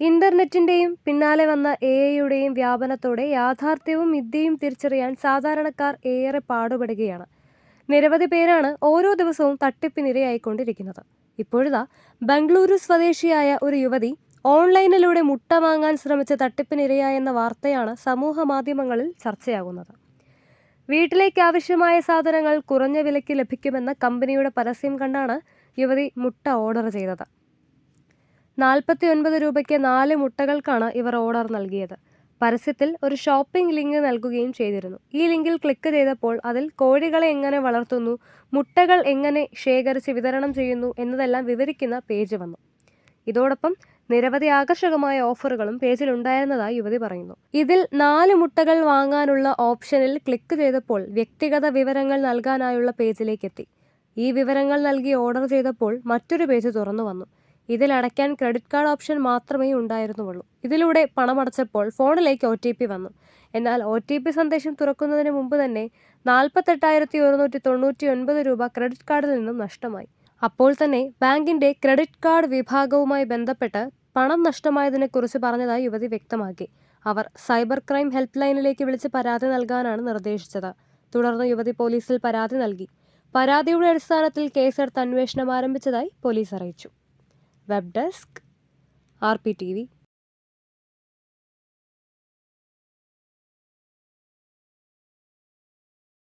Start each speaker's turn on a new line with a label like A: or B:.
A: ഇന്റർനെറ്റിന്റെയും പിന്നാലെ വന്ന എ ഐയുടെയും വ്യാപനത്തോടെ യാഥാർത്ഥ്യവും മിഥ്യയും തിരിച്ചറിയാൻ സാധാരണക്കാർ ഏറെ പാടുപെടുകയാണ്. നിരവധി പേരാണ് ഓരോ ദിവസവും തട്ടിപ്പിനിരയായിക്കൊണ്ടിരിക്കുന്നത്. ഇപ്പോഴിതാ ബംഗളൂരു സ്വദേശിയായ ഒരു യുവതി ഓൺലൈനിലൂടെ മുട്ട വാങ്ങാൻ ശ്രമിച്ച തട്ടിപ്പിനിരയായെന്ന വാർത്തയാണ് സമൂഹ മാധ്യമങ്ങളിൽ ചർച്ചയാകുന്നത്. വീട്ടിലേക്ക് ആവശ്യമായ സാധനങ്ങൾ കുറഞ്ഞ വിലയ്ക്ക് ലഭിക്കുമെന്ന കമ്പനിയുടെ പരസ്യം കണ്ടാണ് യുവതി മുട്ട ഓർഡർ ചെയ്തത്. നാൽപ്പത്തി ഒൻപത് രൂപയ്ക്ക് നാല് മുട്ടകൾക്കാണ് ഇവർ ഓർഡർ നൽകിയത്. പരസ്യത്തിൽ ഒരു ഷോപ്പിംഗ് ലിങ്ക് നൽകുകയും ചെയ്തിരുന്നു. ഈ ലിങ്കിൽ ക്ലിക്ക് ചെയ്തപ്പോൾ അതിൽ കോഴികളെ എങ്ങനെ വളർത്തുന്നു മുട്ടകൾ എങ്ങനെ ശേഖരിച്ച് വിതരണം ചെയ്യുന്നു എന്നതെല്ലാം വിവരിക്കുന്ന പേജ് വന്നു. ഇതോടൊപ്പം നിരവധി ആകർഷകമായ ഓഫറുകളും പേജിൽ ഉണ്ടായിരുന്നതായി യുവതി പറയുന്നു. ഇതിൽ നാല് മുട്ടകൾ വാങ്ങാനുള്ള ഓപ്ഷനിൽ ക്ലിക്ക് ചെയ്തപ്പോൾ വ്യക്തിഗത വിവരങ്ങൾ നൽകാനായുള്ള പേജിലേക്ക് എത്തി ഈ വിവരങ്ങൾ നൽകി ഓർഡർ ചെയ്തപ്പോൾ മറ്റൊരു പേജ് തുറന്നു വന്നു. ഇതിൽ അടയ്ക്കാൻ ക്രെഡിറ്റ് കാർഡ് ഓപ്ഷൻ മാത്രമേ ഉണ്ടായിരുന്നുള്ളൂ. ഇതിലൂടെ പണമടച്ചപ്പോൾ ഫോണിലേക്ക് ഒ ടി പി വന്നു. എന്നാൽ ഒ ടി പി സന്ദേശം തുറക്കുന്നതിന് മുമ്പ് തന്നെ നാൽപ്പത്തെട്ടായിരത്തി ഒരുന്നൂറ്റി തൊണ്ണൂറ്റി ഒൻപത് രൂപ ക്രെഡിറ്റ് കാർഡിൽ നിന്നും നഷ്ടമായി. അപ്പോൾ തന്നെ ബാങ്കിന്റെ ക്രെഡിറ്റ് കാർഡ് വിഭാഗവുമായി ബന്ധപ്പെട്ട് പണം നഷ്ടമായതിനെക്കുറിച്ച് പറഞ്ഞതായി യുവതി വ്യക്തമാക്കി. അവർ സൈബർ ക്രൈം ഹെൽപ്പ് ലൈനിലേക്ക് വിളിച്ച് പരാതി നൽകാനാണ് നിർദ്ദേശിച്ചത്. തുടർന്ന് യുവതി പോലീസിൽ പരാതി നൽകി. പരാതിയുടെ അടിസ്ഥാനത്തിൽ കേസെടുത്ത് അന്വേഷണം ആരംഭിച്ചതായി പോലീസ് അറിയിച്ചു. Web desk RP TV.